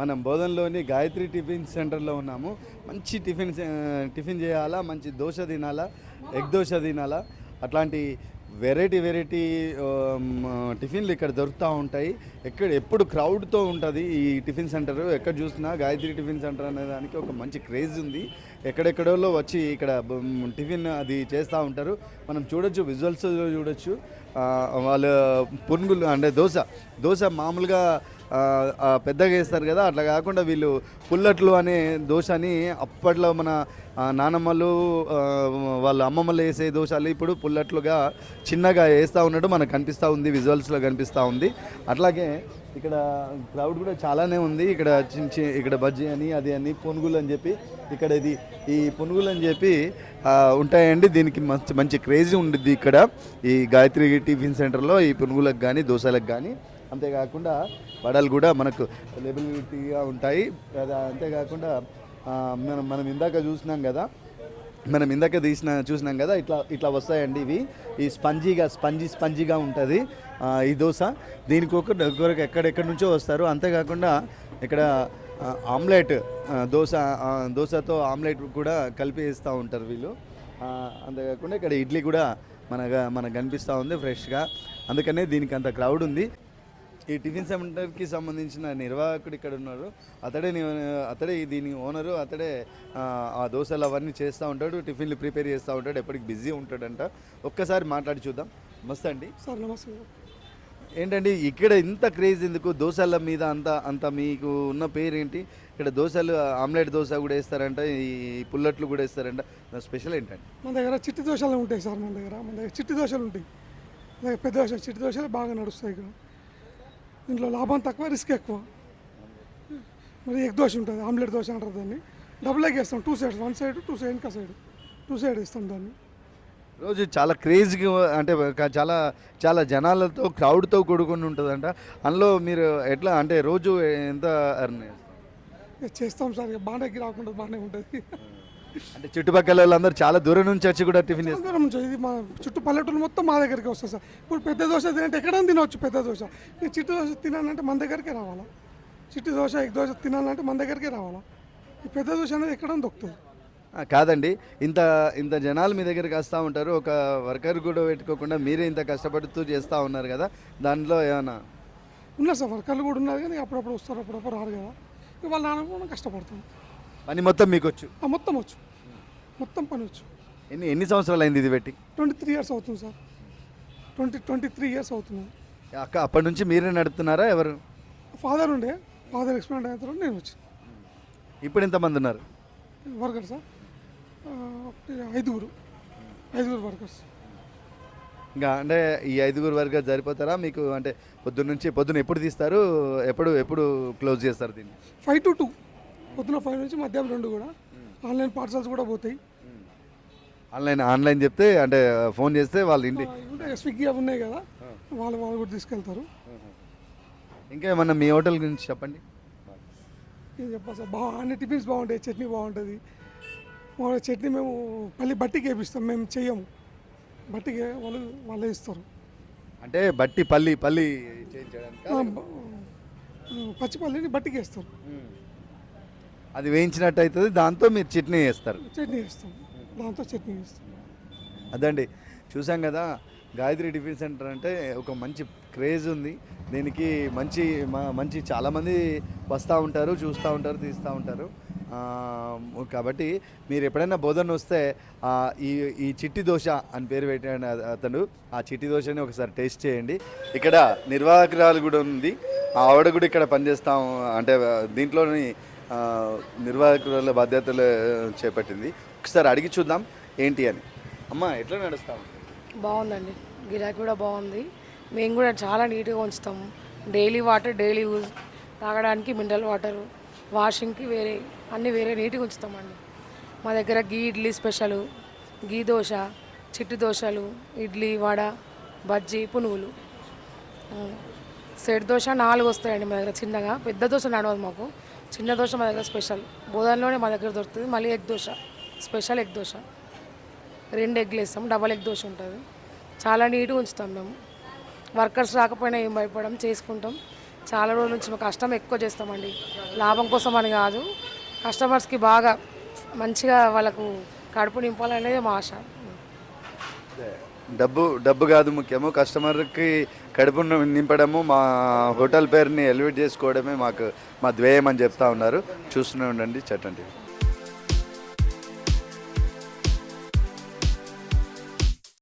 మనం బోధనలోని గాయత్రి టిఫిన్ సెంటర్లో ఉన్నాము. మంచి టిఫిన్ టిఫిన్ చేయాలా మంచి దోశ తినాలా ఎగ్ దోశ తినాలా? అట్లాంటి వెరైటీ వెరైటీ టిఫిన్లు ఇక్కడ దొరుకుతూ ఉంటాయి. ఎక్కడ ఎప్పుడు క్రౌడ్తో ఉంటుంది ఈ టిఫిన్ సెంటర్? ఎక్కడ చూసినా గాయత్రి టిఫిన్ సెంటర్ అనే దానికి ఒక మంచి క్రేజ్ ఉంది. ఎక్కడెక్కడో వచ్చి ఇక్కడ టిఫిన్ అది చేస్తూ ఉంటారు. మనం చూడొచ్చు విజువల్స్ చూడొచ్చు. వాళ్ళు పునుగులు అంటే దోశ దోశ మామూలుగా పెద్దగా వేస్తారు కదా. అట్లా కాకుండా వీళ్ళు పుల్లట్లు అనే దోశని అప్పట్లో మన నానమ్మలు వాళ్ళ అమ్మమ్మలు వేసే దోషాలు ఇప్పుడు పుల్లట్లుగా చిన్నగా వేస్తూ ఉన్నట్టు మనకు కనిపిస్తూ ఉంది విజువల్స్లో కనిపిస్తూ ఉంది. అట్లాగే ఇక్కడ క్రౌడ్ కూడా చాలానే ఉంది. ఇక్కడ చిన్న చి ఇక్కడ బజ్జీ అని అది అని పునుగులు అని చెప్పి ఇక్కడ ఇది ఈ పునుగులు అని చెప్పి ఉంటాయండి. దీనికి మంచి మంచి క్రేజీ ఉండిద్ది ఇక్కడ. ఈ గాయత్రి టిఫిన్ సెంటర్లో ఈ పునుగులకు కానీ దోశలకు కానీ అంతేకాకుండా వడలు కూడా మనకు లెబిలిటీగా ఉంటాయి. అంతేకాకుండా మనం మనం ఇందాక చూసినాం కదా మనం ఇందాక తీసిన చూసినాం కదా ఇట్లా ఇట్లా వస్తాయండి ఇవి. ఈ స్పంజీగా స్పంజీ స్పంజీగా ఉంటుంది. ఈ దోశ. దీనికి ఒక కొరకు ఎక్కడెక్కడి నుంచో వస్తారు. అంతేకాకుండా ఇక్కడ ఆమ్లెట్ దోశ దోశతో ఆమ్లెట్ కూడా కలిపి వేస్తూ ఉంటారు వీళ్ళు. అంతేకాకుండా ఇక్కడ ఇడ్లీ కూడా మనగా మనకు కనిపిస్తూ ఉంది ఫ్రెష్గా. అందుకనే దీనికి అంత క్రౌడ్ ఉంది. ఈ టిఫిన్ సెంటర్కి సంబంధించిన నిర్వాహకుడు ఇక్కడ ఉన్నారు. అతడే అతడే దీని ఓనరు అతడే ఆ, దోశలు అవన్నీ చేస్తూ ఉంటాడు టిఫిన్లు ప్రిపేర్ చేస్తూ ఉంటాడు ఎప్పటికి బిజీ ఉంటాడంట. ఒక్కసారి మాట్లాడి చూద్దాం. మస్త్ అండి. సార్ నమస్తే ఏంటండి ఇక్కడ ఇంత క్రేజ్ ఎందుకు? దోశల మీద అంత అంత మీకు ఉన్న పేరు ఏంటి ఇక్కడ దోశలు ఆమ్లెట్ దోశ కూడా వేస్తారంట ఈ పుల్లట్లు కూడా వేస్తారంట. స్పెషల్ ఏంటండి? మన దగ్గర చిట్టి దోశలు ఉంటాయి సార్ మన దగ్గర. మన దగ్గర చిట్టి దోశలు ఉంటాయి. పెద్ద దోశ చిట్టి దోశలు బాగా నడుస్తాయి ఇక్కడ. దీంట్లో లాభం తక్కువ రిస్క్ ఎక్కువ. మరి ఎగ్ దోశ ఉంటుంది ఆమ్లెట్ దోశ అంటారు దాన్ని. డబుల్ ఎగ్ వేస్తాం two sides one side two side ఇంకా సైడ్ టూ సైడ్ వేస్తాం దాన్ని. రోజు చాలా క్రేజ్గా అంటే చాలా చాలా జనాలతో క్రౌడ్తో కూడుకుని ఉంటుందంట. అందులో మీరు ఎట్లా అంటే రోజు ఎంత? ఇక చేస్తాం సార్ బాగానే రాకుండా బాగానే ఉంటుంది. అంటే చుట్టుపక్కల వాళ్ళందరూ చాలా దూరం నుంచి వచ్చి కూడా టిఫిన్ చేస్తారు. దూరం నుంచి ఇది మా చుట్టూ పల్లెటూరు మొత్తం మా దగ్గరికి వస్తుంది సార్. ఇప్పుడు పెద్ద దోశ తినంటే ఎక్కడైనా తినవచ్చు పెద్ద దోశ. ఈ చిట్టి దోశ తినాలంటే మన దగ్గరికే రావాలా? చిట్టి దోశ ఎగ్ దోశ తినాలంటే మన దగ్గరికే రావాలా? ఈ పెద్ద దోశ అనేది ఎక్కడైనా దొరుకుతుంది. ఆ, కాదండి. ఇంత ఇంత జనాలు మీ దగ్గరికి వస్తూ ఉంటారు. ఒక వర్కర్ కూడా పెట్టుకోకుండా మీరే ఇంత కష్టపడుతూ చేస్తూ ఉన్నారు కదా. దాంట్లో ఏమైనా ఉన్నారు సార్ వర్కర్లు కూడా ఉన్నారు కానీ అప్పుడప్పుడు వస్తారు అప్పుడప్పుడు రారు కదా. వాళ్ళ నాన్న కూడా కష్టపడతాం పని మొత్తం మీకు వచ్చు ఆ మొత్తం వచ్చు. మొత్తం పని వచ్చు. ఎన్ని ఎన్ని సంవత్సరాలు అయింది ఇది పెట్టి? ట్వంటీ త్రీ ఇయర్స్ అవుతుంది sir. Twenty twenty three years అవుతుంది. అక్క అప్పటి నుంచి మీరే నడుపుతున్నారా ఎవరు? ఫాదర్ ఉండే. ఫాదర్ ఎక్స్పెండ్ అయిన తర్వాత నేను వచ్చి. ఇప్పుడు ఎంతమంది ఉన్నారు? Worker sir? ఆ, ఒకటి ఐదుగురు. ఐదుగురు వర్కర్స్. ఇంకా అంటే ఈ ఐదుగురు వరకు సరిపోతారా? మీకు అంటే పొద్దున్న నుంచి పొద్దున్న ఎప్పుడు తీస్తారు? ఎప్పుడు ఎప్పుడు క్లోజ్ చేస్తారు దీన్ని? Five to two. పొద్దున ఫైవ్ నుంచి మధ్యాహ్నం రెండు కూడా. ఆన్లైన్ పార్సల్స్ కూడా పోతాయి. ఆన్లైన్ ఆన్లైన్ చెప్తే అంటే ఫోన్ చేస్తే వాళ్ళ ఇంటి ఉంటాయి స్విగ్గీ అవి ఉన్నాయి కదా. వాళ్ళు వాళ్ళు కూడా తీసుకెళ్తారు. ఇంకా ఏమన్నా మీ హోటల్ గురించి చెప్పండి? ఏం చెప్పాలి సార్? బాగా అన్ని టిఫిన్స్ బాగుంటాయి చట్నీ బాగుంటుంది. మా చట్నీ మేము మళ్ళీ బట్టికి వేపిస్తాం మేము చెయ్యము. బట్టికి వాళ్ళు వాళ్ళే ఇస్తారు. అంటే బట్టి పల్లి పల్లి పచ్చిపల్లిని బట్టికి వేస్తారు. అది వేయించినట్టు అవుతుంది దాంతో మీరు చట్నీ వేస్తారు చట్నీ వేస్తాం దాంతో చట్నీ వేస్తాం అదండి. చూసాం కదా గాయత్రి టిఫిన్ సెంటర్ అంటే ఒక మంచి క్రేజ్ ఉంది. దీనికి మంచి మంచి చాలామంది వస్తూ ఉంటారు చూస్తూ ఉంటారు తీస్తూ ఉంటారు. కాబట్టి మీరు ఎప్పుడైనా బోధన వస్తే ఈ ఈ చిట్టి దోశ అని పేరు పెట్టాడు అత- అతను ఆ చిట్టి దోశని ఒకసారి టేస్ట్ చేయండి. ఇక్కడ నిర్వాహకురాలు కూడా ఉంది. ఆ ఆవిడ కూడా ఇక్కడ పనిచేస్తాం అంటే దీంట్లోని నిర్వాహకుల బాధ్యతలు చేపట్టింది. ఒకసారి అడిగి చూద్దాం ఏంటి అని. అమ్మ ఎట్లా నడుస్తాం బాగుందండి. గిరాకీ కూడా బాగుంది. మేము కూడా చాలా నీట్గా ఉంచుతాము. Daily water daily use. తాగడానికి మినరల్ వాటర్ వాషింగ్కి వేరే అన్నీ వేరే నీట్గా ఉంచుతామండి. మా దగ్గర గీ ఇడ్లీ స్పెషల్ గీ దోశ చిట్టి దోశలు ఇడ్లీ వడ బజ్జీ పునుగులు. సెట్ దోశ నాలుగు వస్తాయండి మా దగ్గర చిన్నగా. పెద్ద దోశ నడవదు మాకు. చిన్న దోశ మా దగ్గర స్పెషల్. బోధనలోనే మా దగ్గర దొరుకుతుంది. మళ్ళీ egg dosa. Special egg dosa. రెండు ఎగ్లు వేస్తాం. డబల్ ఎగ్ దోశ ఉంటుంది. చాలా నీట్గా ఉంచుతాం మేము. వర్కర్స్ రాకపోయినా ఏం భయపడడం చేసుకుంటాం. చాలా రోజుల నుంచి మేము కష్టం ఎక్కువ చేస్తామండి. లాభం కోసం అని కాదు. కస్టమర్స్కి బాగా మంచిగా వాళ్ళకు కడుపు నింపాలనేది మా ఆశ. డబ్బు డబ్బు కాదు ముఖ్యము. కస్టమర్కి కడుపును నింపడము మా హోటల్ పేరుని ఎలివేట్ చేసుకోవడమే మాకు మా ధ్యేయం అని చెప్తా ఉన్నారు. చూస్తూనే ఉండండి చట్టండి